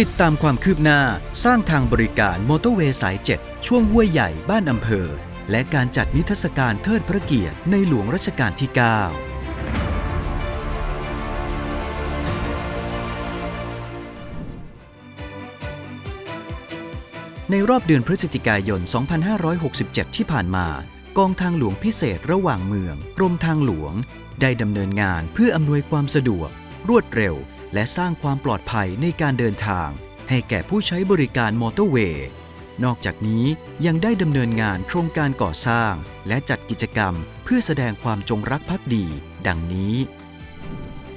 ติดตามความคืบหน้าสร้างทางบริการมอเตอร์เวย์สาย 7 ช่วงห้วยใหญ่บ้านอำเภอ และการจัดนิทรรศการเทิดพระเกียรติในหลวงรัชกาลที่ 9ในรอบเดือนพฤศจิกายน 2567 ที่ผ่านมา กองทางหลวงพิเศษระหว่างเมือง กรมทางหลวง ได้ดำเนินงานเพื่ออำนวยความสะดวก รวดเร็ว และสร้างความปลอดภัยในการเดินทาง ให้แก่ผู้ใช้บริการมอเตอร์เวย์ นอกจากนี้ยังได้ดำเนินงานโครงการก่อสร้าง และจัดกิจกรรมเพื่อแสดงความจงรักภักดี ดังนี้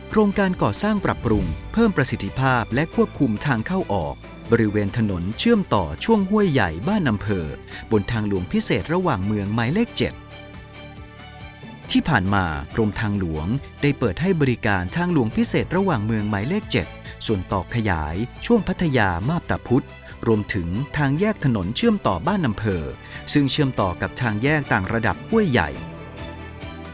โครงการก่อสร้างปรับปรุง เพิ่มประสิทธิภาพและควบคุมทางเข้าออก บริเวณถนนเชื่อมต่อช่วงห้วยใหญ่บ้านอำเภอ บนทางหลวงพิเศษระหว่างเมืองหมายเลข 7 ที่ผ่านมากรมทางหลวง ได้เปิดให้บริการทางหลวงพิเศษระหว่างเมืองหมายเลข 7 ส่วนต่อขยายช่วงพัทยามาบตาพุธรวมถึงทางแยกถนนเชื่อมต่อบ้านอำเภอ ซึ่งเชื่อมต่อกับทางแยกต่างระดับห้วยใหญ่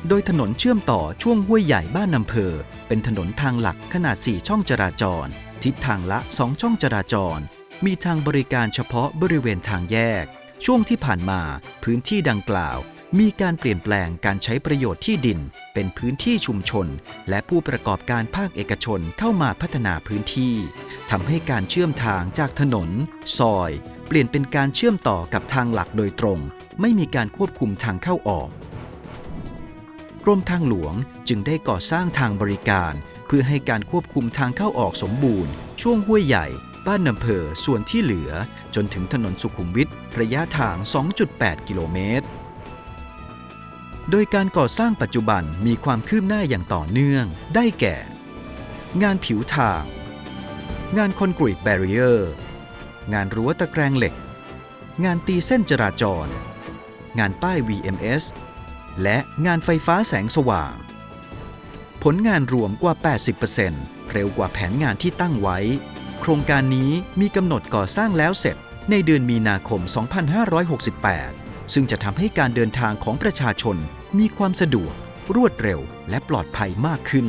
โดยถนนเชื่อมต่อช่วงห้วยใหญ่บ้านอำเภอ เป็นถนนทางหลักขนาด 4 ช่องจราจร ทิศทางละ 2 ช่องจราจร มีทางบริการเฉพาะบริเวณทางแยก ช่วงที่ผ่านมา พื้นที่ดังกล่าว มีการเปลี่ยนแปลงการใช้ประโยชน์ที่ดิน เป็นพื้นที่ชุมชน และผู้ประกอบการภาคเอกชนเข้ามาพัฒนาพื้นที่ทำให้การเชื่อมทางจากถนน ซอย เปลี่ยนเป็นการเชื่อมต่อกับทางหลักโดยตรง ไม่มีการควบคุมทางเข้าออกกรมทางหลวงจึงได้ก่อสร้างทางบริการ เพื่อให้การควบคุมทางเข้าออกสมบูรณ์ ช่วงห้วยใหญ่ บ้านอำเภอส่วนที่เหลือ จนถึงถนนสุขุมวิทระยะทาง 2.8 กิโลเมตร โดยการก่อสร้างปัจจุบันมีความคืบหน้าอย่างต่อเนื่อง ได้แก่ งานผิวทาง งานคอนกรีตแบรีเออร์ งานรั้วตะแกรงเหล็ก งานตีเส้นจราจร งานป้าย VMS และงานไฟฟ้าแสงสว่าง ผลงานรวมกว่า 80%เร็วกว่าแผนงานที่ตั้งไว้ โครงการนี้มีกำหนดก่อสร้างแล้วเสร็จในเดือนมีนาคม 2568 ซึ่งจะทำให้การเดินทางของประชาชนมีความสะดวก รวดเร็ว และปลอดภัยมากขึ้น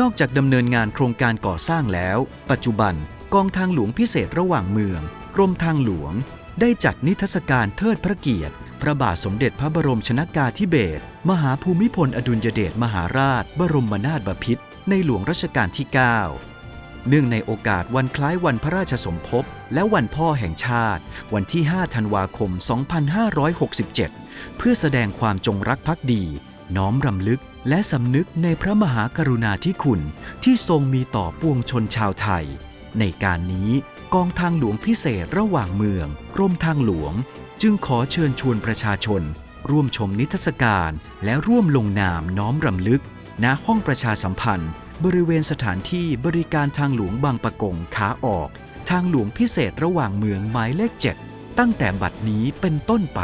นอกจากดำเนินงานโครงการก่อสร้างแล้ว ปัจจุบันกองทางหลวงพิเศษระหว่างเมือง กรมทางหลวง ได้จัดนิทรรศการเทิดพระเกียรติ พระบาทสมเด็จพระบรมชนากาธิเบศรมหาภูมิพลอดุลยเดชมหาราช บรมนาถบพิตรในหลวงรัชกาลที่ 9 เนื่องในโอกาสวันคล้ายวันพระราชสมภพ และวันพ่อแห่งชาติ วันที่ 5 ธันวาคม 2567 เพื่อแสดงความจงรักภักดี น้อมรำลึกและสำนึกในพระมหากรุณาธิคุณ ที่ทรงมีต่อปวงชนชาวไทย ในการนี้กองทางหลวงพิเศษระหว่างเมืองกรมทางหลวง จึงขอเชิญชวนประชาชน ร่วมชมนิทรรศการ และร่วมลงนามน้อมรำลึก ณห้องประชาสัมพันธ์ บริเวณสถานที่บริการทางหลวงบางปะกงขาออก ทางหลวงพิเศษระหว่างเมืองหมายเลข 7 ตั้งแต่บัดนี้เป็นต้นไป